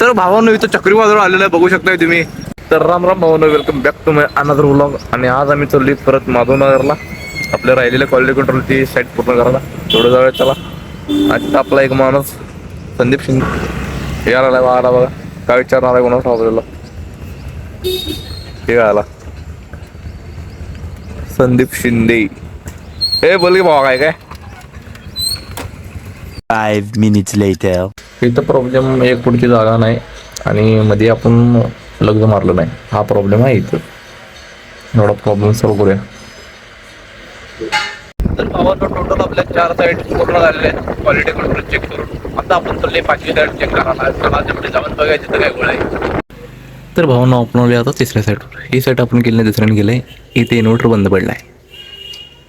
तर भावानो इथं चक्रीवादळ आलेलं आहे बघू शकताय तुम्ही. तर Ram Ram भावानो welcome back to my another vlog आणि आज आम्ही चालली परत माधवनगरला. आपल्या राहिलेल्या क्वालिटी कंट्रोलची साईट पूर्ण करायला. थोडं जवळ चला. आज आपला एक माणूस संदीप शिंदे. हे आला बघा बघा. काय विचारणार आहे कोणाला आपल्याला हे आला. संदीप शिंदे. हे बोल की भावा काय काय? Five minutes later. इथं प्रॉब्लेम एक पुढची जागा नाही आणि मध्ये आपण लग्न मारलं नाही. हा प्रॉब्लेम आहे इथं. एवढा प्रॉब्लेम सॉल्व करूया. तर भावांनो टोटल आपल्या चार साईड पूर्ण झालेले आहेत. क्वालिटी कंट्रोल चेक करून. आता आपण चालले पाचवी साईड चेक करायला चला तेवढे जाऊन बघायचे तिथं काय गोळ आहे. तर भावांना आपण आलो आता तिसऱ्या साईडवर ही साईड आपण केली नाही दुसऱ्याने केलं आहे इथे इन्व्हर्टर बंद पडला आहे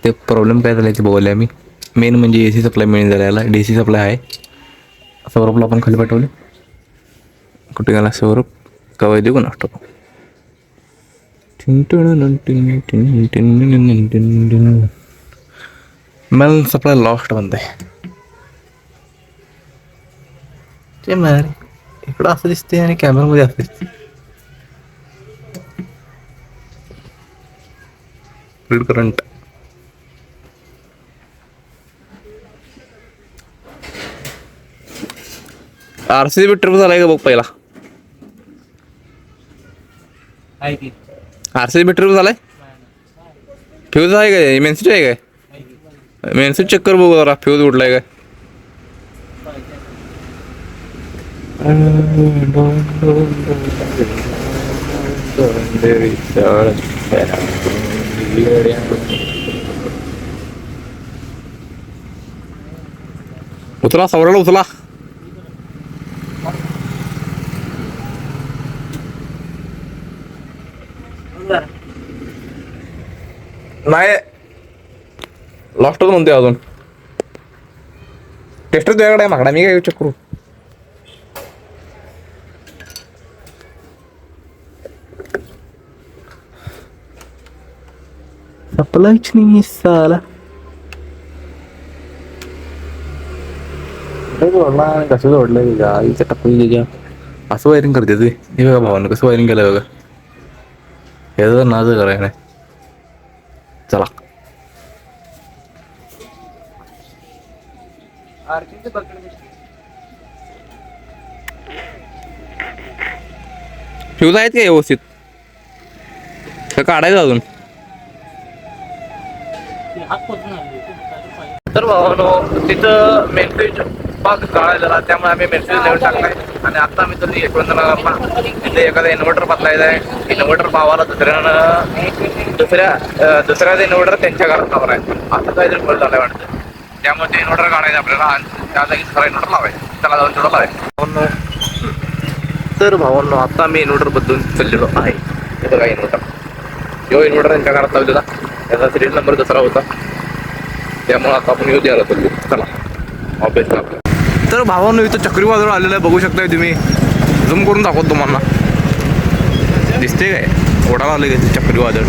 ते प्रॉब्लेम काय झाला ते बघूया आम्ही. मेन म्हणजे ए सी सप्लाय मेन झालेला डी सी सप्लाय आहे सौरभला आपण खाली पाठवले कुठे गेला सौरभ कवाय देऊ नसतो मॅल सप्लाय लॉस्ट बनत आहे ते मारे इकडं असं दिसते आणि कॅमेरामध्ये असं दिसते current R C B trip झालाय का बघ पहिला? आर सी बी ट्रिप झालाय? फ्यूज आहे काय? मेन्सिटी आहे काय? मेन्सिट चेक कर बघू जरा फ्यूज उडलाय काय? उचला सवराला उचला. नाही लॉस्टच म्हणते अजून टेस्टच तुझ्याकडे आहे मागडा मी काय चेक करू सप्लायच नाही साला जोडला कसं जोडलंय का आईचं टाकून त्याच्या असं वायरिंग करते तुम्ही हे बघा भावानं कसं वायरिंग केलं बघा हे नाच करायला चला फ्यूज आहेत का व्यवस्थित का काढायचं अजून तर भावानो तिथं मेसेज पाक झाला त्यामुळे आम्ही मेसेज नेऊन टाकलाय. आणि आता आम्ही तुम्ही यशवंतनगरला तिथे एखादा इन्व्हर्टर बदलायचा आहे. इन्व्हर्टर भावाला दुसऱ्यानं दुसऱ्या अं, दुसऱ्याचा इन्व्हर्टर त्यांच्या घरात लावला आहे असं काहीतरी फळ झालंय वाटतं. त्यामुळे ते इन्व्हर्टर काढायचं आपल्याला. आणि त्या जागी दुसरा इन्व्हर्टर लावाय त्याला जाऊन तेवढं लावायचं तर भावांनो आता मी इन्व्हर्टर बदलून चाललेलो आहे. हे बघा इन्व्हर्टर यो इन्व्हर्टर त्यांच्या घरात लावलेला. त्याचा सिरियल नंबर दुसरा होता. त्यामुळे आता आपण येऊ द्यायला चाललो चला. ऑफिसला आपल्या तर भावानं इथं चक्रीवादळ आलेलं आहे. बघू शकताय तुम्ही. झूम करून दाखवतो तुम्हाला. दिसते काय? ओढाला आलं चक्रीवादळ?